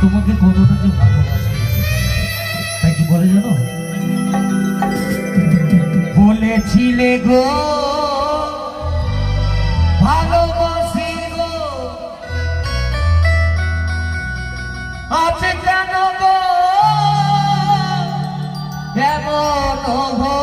তোমাকে কতটা যে ভালোবাসি। তাই কি বলে জানো? বলেছিলে গো, ভালোবাসি গো। আছে কেন গো? কেমন হো